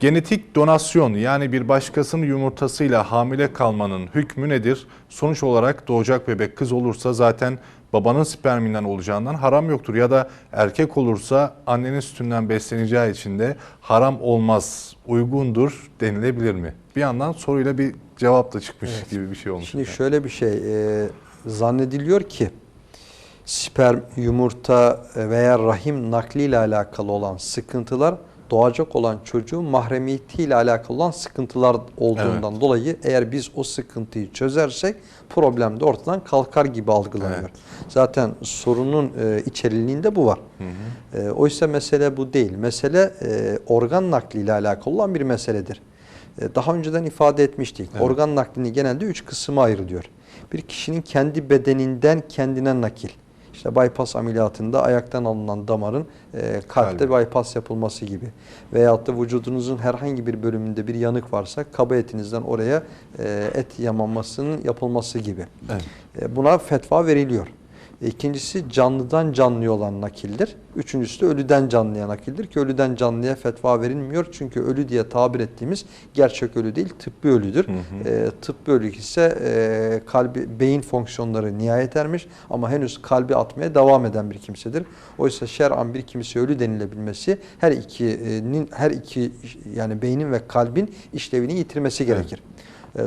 Genetik donasyon yani bir başkasının yumurtasıyla hamile kalmanın hükmü nedir? Sonuç olarak doğacak bebek kız olursa zaten babanın sperminden olacağından haram yoktur. Ya da erkek olursa annenin sütünden besleneceği için de haram olmaz, uygundur denilebilir mi? Bir yandan soruyla bir cevap da çıkmış gibi bir şey olmuş. Şimdi şöyle bir şey e, zannediliyor ki sperm, yumurta veya rahim nakliyle alakalı olan sıkıntılar doğacak olan çocuğun mahremiyetiyle alakalı olan sıkıntılar olduğundan dolayı eğer biz o sıkıntıyı çözersek problem de ortadan kalkar gibi algılanıyor. Evet. Zaten sorunun e, içeriliğinde bu var. E, oysa mesele bu değil. Mesele e, organ nakliyle alakalı olan bir meseledir. E, Daha önceden ifade etmiştik. Evet. Organ naklini genelde üç kısma ayrılıyor. Bir kişinin kendi bedeninden kendine nakil. İşte bypass ameliyatında ayaktan alınan damarın e, kalpte bypass yapılması gibi. Veyahut da vücudunuzun herhangi bir bölümünde bir yanık varsa kaba etinizden oraya e, et yamanmasının yapılması gibi. Evet. E, Buna fetva veriliyor. E, İkincisi canlıdan canlıya olan nakildir. Üçüncüsü de ölüden canlıya nakildir ki ölüden canlıya fetva verilmiyor. Çünkü ölü diye tabir ettiğimiz gerçek ölü değil tıbbi ölüdür. E, tıbbi ölü ise e, kalbi, beyin fonksiyonları nihayet ermiş ama henüz kalbi atmaya devam eden bir kimsedir. Oysa şer'an bir kimse ölü denilebilmesi her ikinin her iki yani beynin ve kalbin işlevini yitirmesi gerekir. E,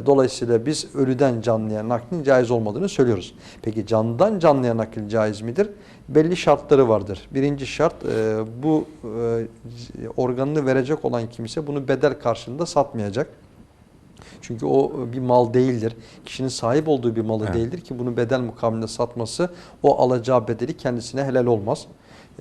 Dolayısıyla biz ölüden canlıya naklin caiz olmadığını söylüyoruz. Peki canlıdan canlıya nakil caiz midir? Belli şartları vardır. Birinci şart e, bu e, organını verecek olan kimse bunu bedel karşılığında satmayacak. Çünkü o bir mal değildir. Kişinin sahip olduğu bir malı Evet. değildir ki bunu bedel mukabilinde satması o alacağı bedeli kendisine helal olmaz.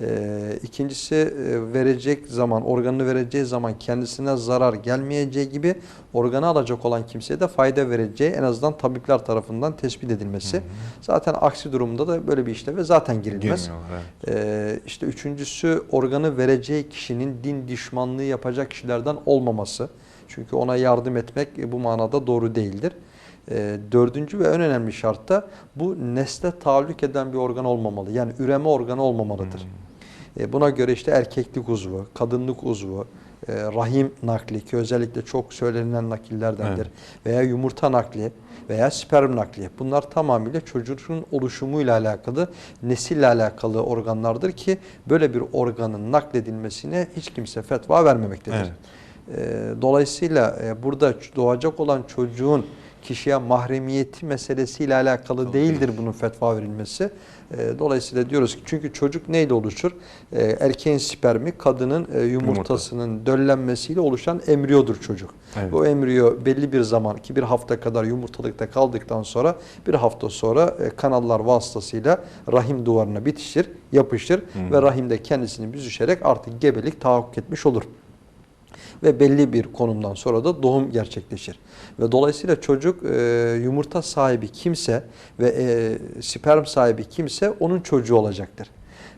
Ee, ikincisi e, verecek zaman, organını vereceği zaman kendisine zarar gelmeyeceği gibi organı alacak olan kimseye de fayda vereceği en azından tabipler tarafından tespit edilmesi. Zaten aksi durumda da böyle bir işleve zaten girilmez. Girmiyorlar, evet. Ee, işte üçüncüsü organı vereceği kişinin din düşmanlığı yapacak kişilerden olmaması. Çünkü ona yardım etmek e, bu manada doğru değildir. Ee, dördüncü ve en önemli şart da bu nesle tahallük eden bir organ olmamalı. Yani üreme organı olmamalıdır. E, buna göre işte erkeklik uzvu, kadınlık uzvu, e, rahim nakli ki özellikle çok söylenen nakillerdendir. Evet. Veya yumurta nakli veya sperm nakli. Bunlar tamamıyla çocuğun oluşumuyla alakalı, nesille alakalı organlardır ki böyle bir organın nakledilmesine hiç kimse fetva vermemektedir. Evet. E, Dolayısıyla e, burada doğacak olan çocuğun kişiye mahremiyeti meselesiyle alakalı değildir bunun fetva verilmesi. E, Dolayısıyla diyoruz ki çünkü çocuk neyle oluşur? E, Erkeğin spermi, kadının e, yumurtasının döllenmesiyle oluşan embriyodur çocuk. Evet. Bu embriyo belli bir zaman ki bir hafta kadar yumurtalıkta kaldıktan sonra bir hafta sonra e, kanallar vasıtasıyla rahim duvarına bitişir, yapışır ve rahimde kendisini büzüşerek artık gebelik tahakkuk etmiş olur ve belli bir konumdan sonra da doğum gerçekleşir. Ve dolayısıyla çocuk e, yumurta sahibi kimse ve e, sperm sahibi kimse onun çocuğu olacaktır.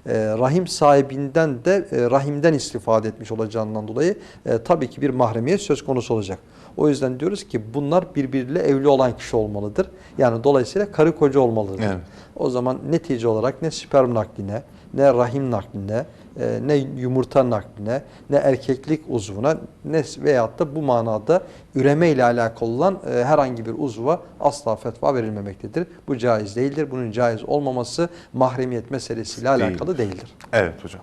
E, rahim sahibinden de e, rahimden istifade etmiş olacağından dolayı e, tabii ki bir mahremiyet söz konusu olacak. O yüzden diyoruz ki bunlar birbiriyle evli olan kişi olmalıdır. Yani dolayısıyla karı koca olmalıdır. Evet. O zaman netice olarak ne sperm nakline, ne rahim nakline, e, ne yumurta nakline, ne erkeklik uzvuna ne veyahut da bu manada üreme ile alakalı olan e, herhangi bir uzva asla fetva verilmemektedir. Bu caiz değildir. Bunun caiz olmaması mahremiyet meselesiyle alakalı değildir. Evet hocam.